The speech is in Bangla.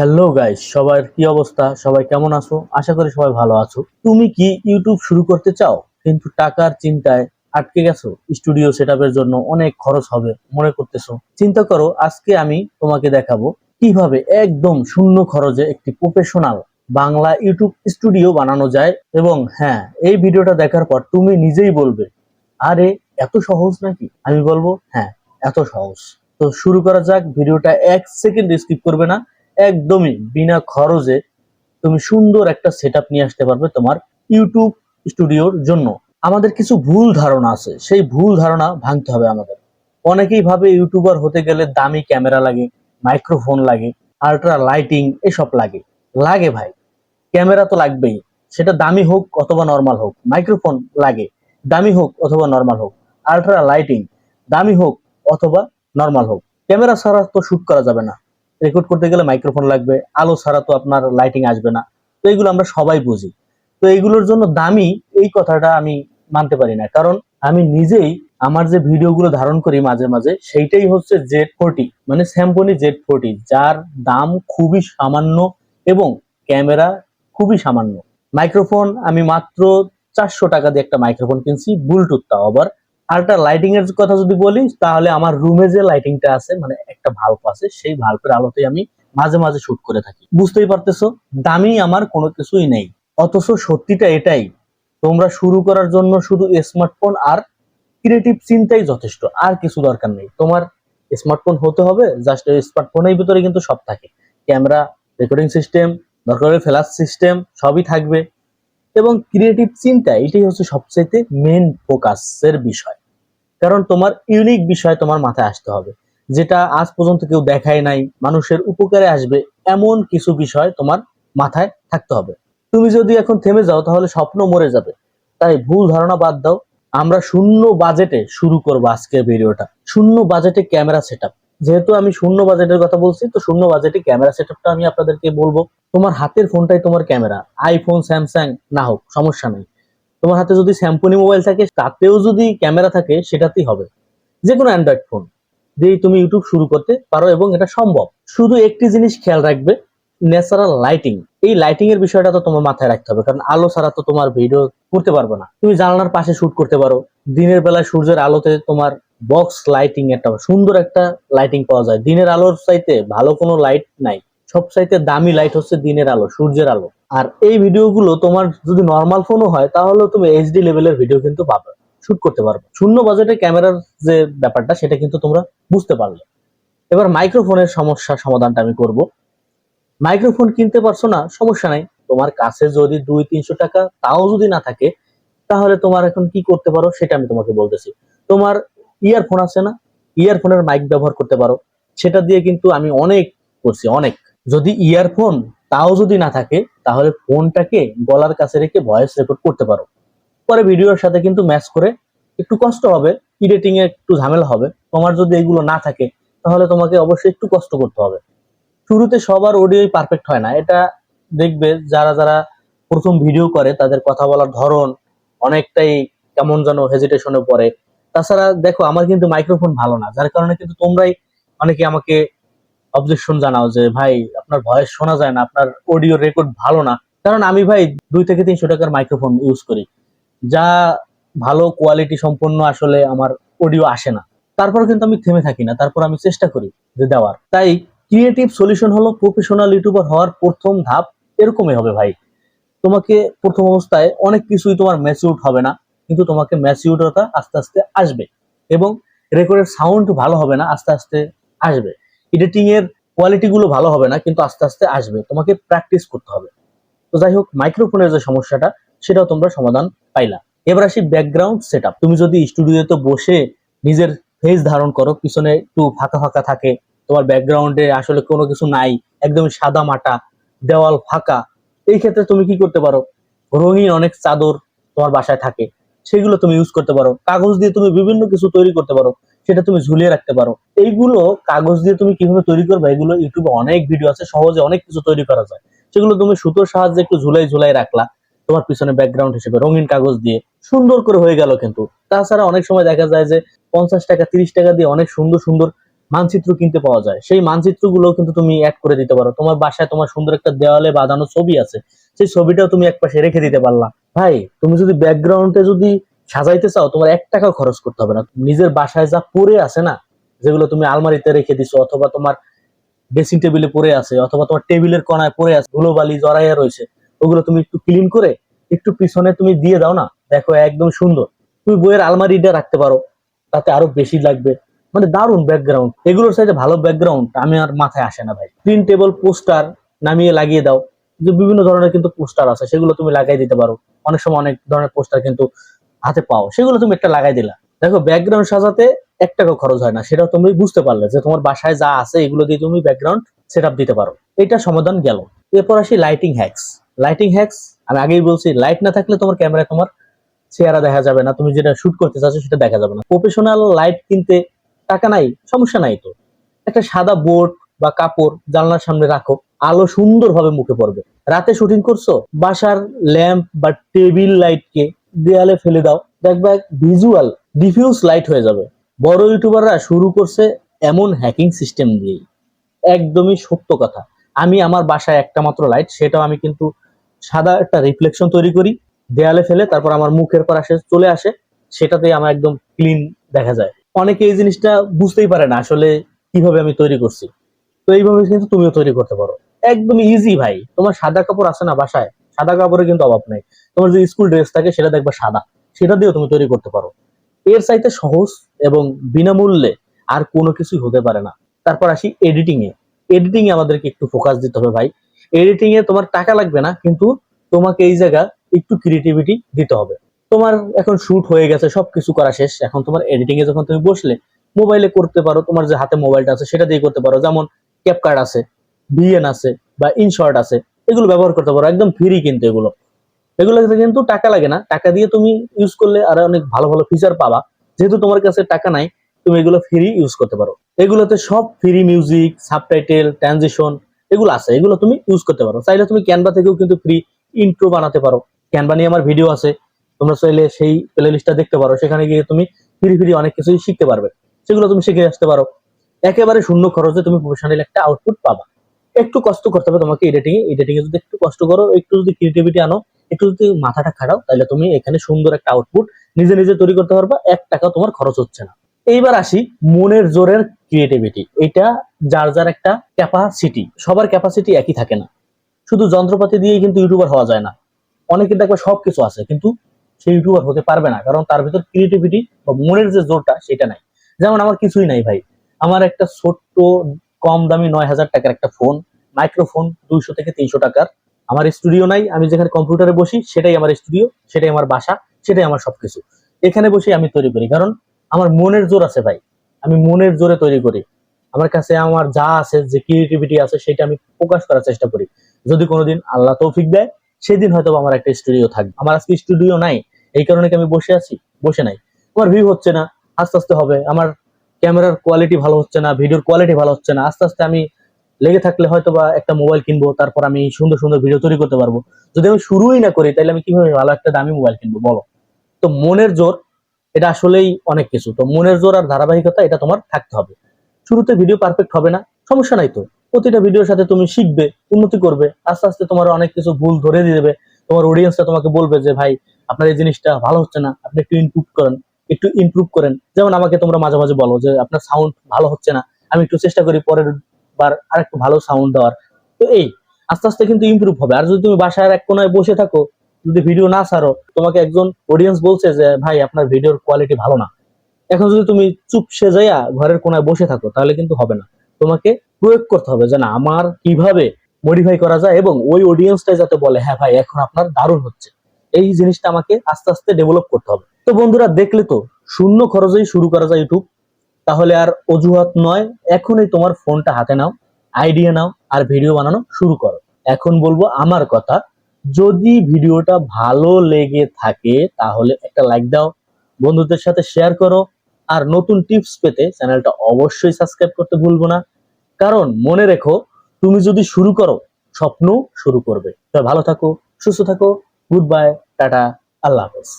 হ্যালো গাইস সবার কি অবস্থা? সবাই কেমন আছো? আশা করি সবাই ভালো আছো। তুমি কি ইউটিউব শুরু করতে চাও? কিন্তু টাকার চিন্তায় আটকে গেছো? স্টুডিও সেটআপের জন্য অনেক খরচ হবে, মনে করতেছো। চিন্তা করো, আজকে আমি তোমাকে দেখাবো কীভাবে একদম শূন্য খরচে একটি প্রফেশনাল বাংলা ইউটিউব স্টুডিও বানানো যায়। এবং হ্যাঁ এই ভিডিওটা দেখার পর তুমি নিজেই বলবে, আরে, এত সহজ নাকি? আমি বলব হ্যাঁ এত সহজ। তো শুরু করা যাক, ভিডিওটা এক সেকেন্ড স্কিপ করবে না। একদমই বিনা খরচে তুমি সুন্দর একটা সেটআপ নিয়ে আসতে পারবে তোমার ইউটিউব স্টুডিওর জন্য। আমাদের কিছু ভুল ধারণা আছে, সেই ভুল ধারণা ভাঙতে হবে আমাদের। অনেকেই ভাবে ইউটিউবার হতে গেলে দামি ক্যামেরা লাগে মাইক্রোফোন লাগে আল্ট্রা লাইটিং এসব লাগে। লাগে ভাই, ক্যামেরা তো লাগবেই। সেটা দামি হোক অথবা নর্মাল হোক মাইক্রোফোন লাগে, দামি হোক অথবা নর্মাল হোক আল্ট্রা লাইটিং দামি হোক অথবা নর্মাল হোক। ক্যামেরা ছাড়া তো শুট করা যাবে না। রেকর্ড করতে গেলে মাইক্রোফোন লাগবে, আলো ছাড়া তো আপনার লাইটিং আসবে না। তো এগুলো আমরা সবাই বুঝি। তো এইগুলোর জন্য দামি এই কথাটা আমি মানতে পারি না। কারণ আমি নিজেই আমার যে ভিডিওগুলো ধারণ করি মাঝে মাঝে, সেইটাই হচ্ছে জেড ফোরটি মানে স্যাম্পনি জেড ফোরটি যার দাম খুবই সামান্য এবং ক্যামেরা খুবই সামান্য। মাইক্রোফোন আমি মাত্র চারশো টাকা দিয়ে একটা মাইক্রোফোন কিনছি ব্লুটুথ তাও আবার আরেকটা লাইটিং এর কথা যদি বলি, তাহলে আমার রুমে যে লাইটিংটা আছে মানে একটা ভাল্ব আছে, সেই ভাল্বের আলোতে আমি মাঝে মাঝে শুট করে থাকি। বুঝতেই পারতেছো? দামি আমার কোনো কিছুই নেই। অথচ সত্যিটা এটাই, তোমরা শুরু করার জন্য শুধু স্মার্টফোন আর ক্রিয়েটিভ চিন্তাই যথেষ্ট, আর কিছু দরকার নেই। তোমার স্মার্টফোন হতে হবে জাস্ট স্মার্টফোনের ভিতরে কিন্তু সব থাকে। ক্যামেরা রেকর্ডিং সিস্টেম দরকার ফ্ল্যাশ সিস্টেম সবই থাকবে। এবং ক্রিয়েটিভ চিন্তা, এটাই হচ্ছে সবচেয়ে মেন ফোকাসের বিষয়। কারণ তোমার ইউনিক বিষয় তোমার মাথায় আসতে হবে। যেটা আজ পর্যন্ত কেউ দেখায় নাই, মানুষের উপকারে আসবে এমন কিছু বিষয় তোমার মাথায় থাকতে হবে। তুমি যদি এখন থেমে যাও, তাহলে স্বপ্ন মরে যাবে। তাই ভুল ধারণা বাদ দাও। আমরা শূন্য বাজেটে শুরু করব আজকের ভিডিওটা। শূন্য বাজেটে ক্যামেরা সেটআপ যেহেতু আমি শূন্য বাজেটের কথা বলছি, তো শূন্য বাজেটে ক্যামেরা সেটআপটা আমি আপনাদেরকে বলব। তোমার হাতের ফোনটাই তোমার ক্যামেরা। আইফোন স্যামসাং না হোক, সমস্যা নেই। তোমার হাতে যদি স্যাম্পনি মোবাইল থাকে, তাতেও যদি ক্যামেরা থাকে, সেটাতেই হবে। যে কোনো অ্যান্ড্রয়েড ফোন। দিয়েই তুমি ইউটিউব শুরু করতে পারো এবং এটা সম্ভব। শুধু একটি জিনিস খেয়াল রাখবে, ন্যাচারাল লাইটিং। এই লাইটিং এর বিষয়টা তো তোমার মাথায় রাখতে হবে, কারণ আলো ছাড়া তো তোমার ভিডিও করতে পারবে না। তুমি জানলার পাশে শুট করতে পারো। দিনের বেলায় সূর্যের আলোতে তোমার বক্স লাইটিং একটা সুন্দর একটা লাইটিং পাওয়া যায়। দিনের আলোর চাইতে ভালো কোনো লাইট নাই। সব চাইতে দামি লাইট হচ্ছে দিনের আলো, সূর্যের আলো। আর এই ভিডিওগুলো তোমার যদি নর্মাল ফোনও হয় তাহলে তুমি এইচডি লেভেলের ভিডিও কিন্তু পাবে শুট করতে পারবে। শূন্য বাজেটে ক্যামেরার যে ব্যাপারটা, সেটা কিন্তু তোমরা বুঝতে পারলে। এবার মাইক্রোফোনের সমস্যা সমাধানটা আমি করব। মাইক্রোফোন কিনতে পারছ না, সমস্যা নাই। তোমার কাছে যদি দুই তিনশো টাকা, তাও যদি না থাকে, তাহলে তোমার এখন কি করতে পারো, সেটা আমি তোমাকে বলতেছি। তোমার ইয়ারফোন আছে না? ইয়ারফোনের মাইক ব্যবহার করতে পারো। সেটা দিয়ে কিন্তু আমি অনেক করছি, অনেক। যদি ইয়ারফোন তাও যদি না থাকে, তাহলে ফোনটাকে গলার কাছে রেখে ভয়েস রেকর্ড করতে পারো। পরে ভিডিওর সাথে কিন্তু ম্যাচ করে একটু কষ্ট হবে এডিটিং এ একটু ঝামেলা হবে। তোমার যদি এগুলো না থাকে, তাহলে তোমাকে অবশ্যই একটু কষ্ট করতে হবে। শুরুতে সবার অডিওই পারফেক্ট হয় না। এটা দেখবে যারা যারা প্রথম ভিডিও করে, তাদের কথা বলার ধরন অনেকটাই কেমন যেন হেজিটেশনে পড়ে। তাছাড়া দেখো, আমার কিন্তু মাইক্রোফোন ভালো না। যার কারণে কিন্তু তোমরাই অনেকে আমাকে অবজেকশন জানাও যে, ভাই, আপনার ভয়েস শোনা যায় না, আপনার অডিও রেকর্ড ভালো না। কারণ আমি, ভাই, দুই থেকে তিনশো টাকার মাইক্রোফোন ইউজ করি। যা ভালো কোয়ালিটি সম্পন্ন আসলে আমার অডিও আসে না। তারপর কিন্তু আমি থেমে থাকি না, তারপর আমি চেষ্টা করি যে দেওয়ার। তাই ক্রিয়েটিভ সলিউশন হলো প্রফেশনাল ইউটিউবার হওয়ার প্রথম ধাপ এরকমই হবে, ভাই। তোমাকে প্রথম অবস্থায় অনেক কিছুই তোমার ম্যাচিউড হবে না, কিন্তু তোমাকে ম্যাচিউরতা আস্তে আস্তে আসবে এবং রেকর্ডের সাউন্ড ভালো হবে না, আস্তে আস্তে আসবে। এডিটিং এর কোয়ালিটি গুলো ভালো হবে না, কিন্তু আস্তে আস্তে আসবে। তোমাকে প্র্যাকটিস করতে হবে। তো যাই হোক মাইক্রোফোনের যে সমস্যাটা, সেটাও তোমরা সমাধান পাইলা। এবার আসি ব্যাকগ্রাউন্ড সেট তুমি যদি স্টুডিওতে বসে নিজের ফেস ধারণ করো, পিছনে একটু ফাঁকা ফাঁকা থাকে, তোমার ব্যাকগ্রাউন্ডে আসলে কোনো কিছু নাই, একদম সাদা মাটা, দেওয়াল ফাঁকা, এই ক্ষেত্রে তুমি কি করতে পারো? রঙিন অনেক চাদর তোমার বাসায় থাকে, সেগুলো তুমি ইউজ করতে পারো। কাগজ দিয়ে তুমি বিভিন্ন কিছু তৈরি করতে পারো। সেটা তুমি ঝুলিয়ে রাখতে পারো। এইগুলো কাগজ দিয়ে তুমি কীভাবে তৈরি করবে, এগুলো ইউটিউবে অনেক ভিডিও আছে, সহজে অনেক কিছু তৈরি করা যায়। সেগুলো তুমি সুতোর সাহায্যে একটু ঝুলাই ঝুলাই রাখলা, তোমার পিছনে ব্যাকগ্রাউন্ড হিসেবে, রঙিন কাগজ দিয়ে। সুন্দর করে হয়ে গেল কিন্তু। তাছাড়া অনেক সময় দেখা যায় যে পঞ্চাশ টাকা, তিরিশ টাকা দিয়ে অনেক সুন্দর সুন্দর মানচিত্র কিনতে পাওয়া যায়। সেই মানচিত্রগুলো কিন্তু তুমি অ্যাড করে দিতে পারো। তোমার বাসায় তোমার সুন্দর একটা দেওয়ালে বাঁধানো ছবি আছে, সেই ছবিটাও তুমি এক পাশে রেখে দিতে পারলা। ভাই, তুমি যদি ব্যাকগ্রাউন্ডে যদি সাজাইতে চাও, তোমার এক টাকাও খরচ করতে হবে না। নিজের বাসায় যা পড়ে আছে না, যেগুলো তুমি আলমারিতে রেখে দিছো, অথবা তোমার ড্রেসিং টেবিলে পড়ে আছে, অথবা তোমার টেবিলের কোনায় পড়ে আছে ধুলোবালি জড়াইয়া রয়েছে, ওগুলো তুমি একটু ক্লিন করে, একটু পিছনে তুমি দিয়ে দাও না। দেখো, একদম সুন্দর। তুমি বইয়ের আলমারিটা রাখতে পারো, তাতে আরও বেশি লাগবে। মানে দারুণ ব্যাকগ্রাউন্ড এগুলোর সাথে ভালো ব্যাকগ্রাউন্ড আমি আর মাথায় আসে না ভাই। প্রিন্ট টেবল পোস্টার নামিয়ে লাগিয়ে দাও। যে বিভিন্ন ধরনের কিন্তু পোস্টার আছে, সেগুলো তুমি লাগাই দিতে পারো। অনেক সময় অনেক ধরনের পোস্টার কিন্তু হাতে পাও, সেগুলো তুমি একটা লাগাই দিলা। দেখো ব্যাকগ্রাউন্ড সাজাতে এক টাকা খরচ হয় না সেটাও তুমি বুঝতে পারলে যে তোমার বাসায় যা আছে, এগুলো দিয়ে তুমি ব্যাকগ্রাউন্ড সেট দিতে পারো। এটা সমাধান গেল। এরপর আসি লাইটিং হ্যাক্স লাইটিং হ্যাক্স আমি আগেই বলছি লাইট না থাকলে তোমার ক্যামেরায় তোমার চেহারা দেখা যাবে না, তুমি যেটা শুট করতে চাচ্ছ সেটা দেখা যাবে না। প্রফেশনাল লাইট কিনতে টাকা নাই, সমস্যা নাই তো। একটা সাদা বোর্ড বা কাপড় জানলার সামনে রাখো, আলো সুন্দরভাবে মুখে পড়বে। রাতে শুটিং করছ, বাসার ল্যাম্প বা টেবিল লাইটকে দেয়ালে ফেলে দাও। দেখবা ভিজুয়াল ডিফিউজ লাইট হয়ে যাবে। বড় ইউটিউবাররা শুরু করছে এমন হ্যাকিং সিস্টেম দিয়েই। একদমই সত্য কথা। আমি আমার বাসায় একটা মাত্র লাইট সেটাও আমি কিন্তু সাদা একটা রিফ্লেকশন তৈরি করি, দেয়ালে ফেলে তারপর আমার মুখের পর আসে, চলে আসে সেটাতে আমার একদম ক্লিন দেখা যায়। অনেকে এই জিনিসটা বুঝতেই পারে না, আসলে কীভাবে আমি তৈরি করছি। তো এইভাবে কিন্তু তুমিও তৈরি করতে পারো। একদম ইজি ভাই, তোমার সাদা কাপড় আছে না বাসায় সাদা কাপড়ের কিন্তু অভাব নেই। তোমার যে স্কুল ড্রেস থাকে, সেটা দেখবা সাদা। সেটা দিয়েও তুমি তৈরি করতে পারো। এর চাইতে সহজ এবং বিনামূল্যে আর কোনো কিছুই হতে পারে না। তারপর আসি এডিটিং এ এডিটিং এ আমাদেরকে একটু ফোকাস দিতে হবে ভাই। এডিটিং এ তোমার টাকা লাগবে না, কিন্তু তোমাকে এই জায়গা একটু ক্রিয়েটিভিটি দিতে হবে। তোমার এখন শুট হয়ে গেছে, সবকিছু করা শেষ। এখন তোমার এডিটিং এ যখন তুমি বসলে মোবাইলে করতে পারো, তোমার যে হাতে মোবাইলটা আছে, সেটা দিয়ে করতে পারো। যেমন ক্যাপকার্ড আছে ভিএন আছে বা ইনশর্ট আছে। এগুলো ব্যবহার করতে পারো, একদম ফ্রি কিন্তু এগুলো। এগুলোতে কিন্তু টাকা লাগে না। টাকা দিয়ে তুমি ইউজ করলে আরও অনেক ভালো ভালো ফিচার পাবা। যেহেতু তোমার কাছে টাকা নাই, তুমি এগুলো ফ্রি ইউজ করতে পারো। এগুলোতে সব ফ্রি মিউজিক সাবটাইটেল ট্রানজিশন এগুলো আছে। এগুলো তুমি ইউজ করতে পারো। চাইলে তুমি ক্যানভা থেকেও কিন্তু ফ্রি ইন্ট্রো বানাতে পারো। ক্যানভা নিয়ে আমার ভিডিও আছে। তোমরা চাইলে সেই প্লে লিস্টটা দেখতে পারো। সেখানে গিয়ে তুমি ফ্রি ফ্রি অনেক কিছুই শিখতে পারবে। সেগুলো তুমি শিখে আসতে পারো। একেবারে শূন্য খরচে তুমি প্রফেশনাল একটা আউটপুট পাবা। একটু কষ্ট করতে হবে তোমাকে এডিটিং এ এডিটিং এ যদি একটু কষ্ট করো, একটু যদি ক্রিয়েটিভিটি আনো, একটু যদি মাথাটা খাটাও তাহলে তুমি এখানে সুন্দর একটা আউটপুট নিজে নিজে তৈরি করতে পারবা। এক টাকা তোমার খরচ হচ্ছে না। এইবার আসি মনের জোরের ক্রিয়েটিভিটি এটা যার যার একটা ক্যাপাসিটি সবার ক্যাপাসিটি একই থাকে না। শুধু যন্ত্রপাতি দিয়ে কিন্তু ইউটিউবার হওয়া যায় না। অনেকে দেখবে সবকিছু আছে, কিন্তু সে ইউটিউবার হতে পারবে না। কারণ তার ভিতর ক্রিয়েটিভিটি বা মনের যে জোরটা, সেটা নাই। যেমন আমার কিছুই নাই ভাই। আমার একটা ছোট্ট, কম দামি নয় হাজার টাকার একটা ফোন মাইক্রোফোন দুইশো থেকে তিনশো টাকার। আমার স্টুডিও নাই, আমি যেখানে কম্পিউটারে বসি, সেটাই আমার স্টুডিও, সেটাই আমার বাসা, সেটাই আমার সবকিছু। এখানে বসে আমি তৈরি করি, কারণ আমার মনের জোর আছে ভাই। আমি মনের জোরে তৈরি করি। আমার কাছে আমার যা আছে, যে ক্রিয়েটিভিটি আছে, সেটা আমি প্রকাশ করার চেষ্টা করি। যদি কোনোদিন আল্লাহ তৌফিক দেয়, সেদিন হয়তো আমার একটা স্টুডিও থাকবে। আমার আজকে স্টুডিও নাই, এই কারণে কি আমি বসে আছি? বসে নাই। আমার ভিউ হচ্ছে না, আস্তে আস্তে হবে। আমার ক্যামেরার কোয়ালিটি ভালো হচ্ছে না ভিডিওর কোয়ালিটি ভালো হচ্ছে না। আস্তে আস্তে আমি লেগে থাকলে হয়তো বা একটা মোবাইল কিনবো, তারপর আমি সুন্দর সুন্দর ভিডিও তৈরি করতে পারব। যদি আমি শুরুই না করি তাহলে আমি কীভাবে ভালো একটা দামি মোবাইল কিনবো, বলো? তো মনের জোর, এটা আসলেই অনেক কিছু। তো মনের জোর আর ধারাবাহিকতা, এটা তোমার থাকতে হবে। শুরুতে ভিডিও পারফেক্ট হবে না, সমস্যা নাই তো। প্রতিটা ভিডিওর সাথে তুমি শিখবে, উন্নতি করবে, আস্তে আস্তে তোমার অনেক কিছু ভুল ধরে দিয়ে দেবে। তোমার অডিয়েন্সটা তোমাকে বলবে যে, ভাই, আপনার এই জিনিসটা ভালো হচ্ছে না, আপনি একটু ইমপ্রুভ করেন, একটু ইমপ্রুভ করেন। যেমন আমাকে তোমরা মাঝে মাঝে বলো যে, আপনার সাউন্ড ভালো হচ্ছে না, আমি একটু চেষ্টা করি পরের বার আর একটু ভালো সাউন্ড দেওয়ার। তো এই, আস্তে আস্তে কিন্তু ইমপ্রুভ হবে। আর যদি তুমি বাসায় এক কোনায় বসে থাকো, যদি ভিডিও না ছাড়ো, তোমাকে একজন অডিয়েন্স বলছে যে, ভাই, আপনার ভিডিওর কোয়ালিটি ভালো না। এখন যদি তুমি চুপ সেজাইয়া ঘরের কোনায় বসে থাকো, তাহলে কিন্তু হবে না। তোমাকে প্রয়োগ করতে হবে যে, না, আমার কীভাবে মডিফাই করা যায় এবং ওই অডিয়েন্সটাই যাতে বলে হ্যাঁ ভাই, এখন আপনার দারুণ হচ্ছে। এই জিনিসটা আমাকে আস্তে আস্তে ডেভেলপ করতে হবে। তো বন্ধুরা, দেখলে তো শূন্য খরচেই শুরু করা যায় ইউটিউব তাহলে আর অজুহাত নয়, এখনই তোমার ফোনটা হাতে নাও আইডিয়া নাও আর ভিডিও বানানো শুরু করো। এখন বলব আমার কথা, যদি ভিডিওটা ভালো লেগে থাকে তাহলে একটা লাইক দাও, বন্ধুদের সাথে শেয়ার করো, আর নতুন টিপস পেতে চ্যানেলটা অবশ্যই সাবস্ক্রাইব করতে ভুলবো না। কারণ মনে রেখো, তুমি যদি শুরু করো, স্বপ্ন শুরু করবে। ভালো থাকো, সুস্থ থাকো, গুড বাই, টাটা, আল্লাহ হাফেজ।